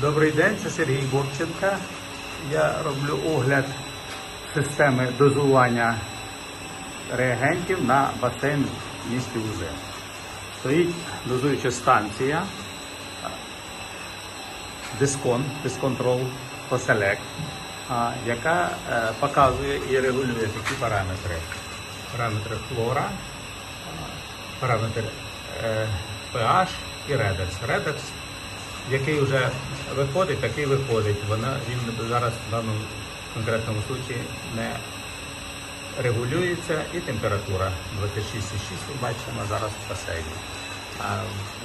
Добрий день, це Сергій Бобченка. Я роблю огляд системи дозування реагентів на басейн в місті Узе. Стоїть дозуюча станція Дискон, Дисконтрол Поселект, яка е, показує і регулює такі параметри. Параметри флора, параметр е, pH і редекс. Редекс, який вже виходить, такий виходить. Вона, він зараз в даному конкретному случаї не регулюється і температура 26,6, ви бачите, зараз в басейні.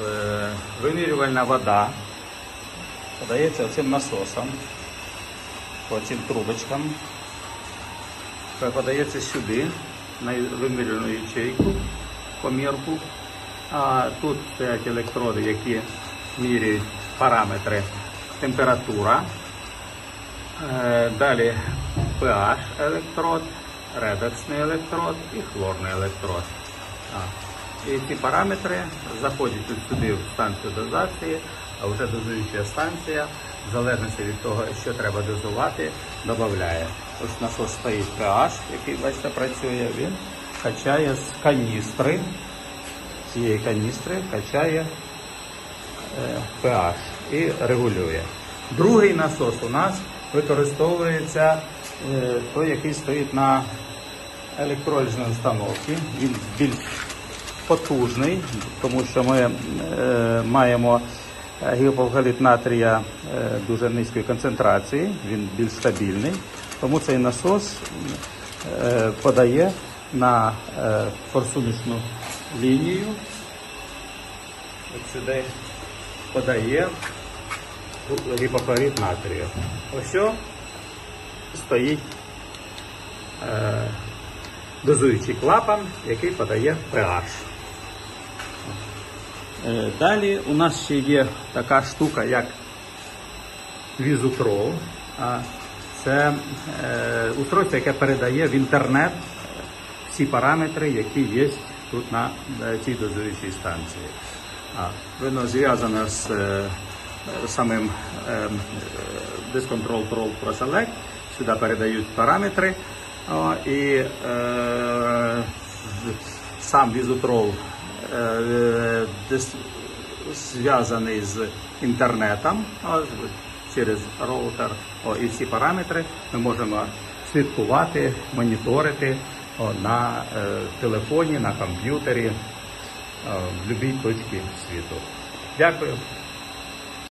Е, вимірювальна вода подається цим насосом, по цим трубочкам, подається сюди, на вимірювальну ячейку, помірку. А тут стоять електроди, які міряють параметри температура, Е, Далі pH електрод, редексний електрод і хлорний електрод. І ці параметри заходять сюди в станцію дозації, а вже дозуюча станція, в залежності від того, що треба дозувати, додає. Ось насос стоїть pH, який бачите, працює, він качає з каністри, цієї каністри качає pH і регулює. Другий насос у нас використовується е, той, який стоїть на електролізній установці. Він більш потужний, тому що ми е, маємо гіповгаліт натрія е, дуже низької концентрації, він більш стабільний. Тому цей насос е, подає на е, форсуночну лінію. От сюди подає гіпохлорид натрію. Ось стоїть е, дозуючий клапан, який подає pH. Е, далі у нас ще є така штука, як візутрол. Це е, устройство, яке передає в інтернет всі параметри, які є тут на цій дозуючій станції. Воно зв'язано з самим Pro Select. Сюди передають параметри. І сам візутрол зв'язаний з інтернетом через роутер. І ці параметри ми можемо слідкувати, моніторити на е, телефоні, на комп'ютері, в будь-якій точці світу. Дякую.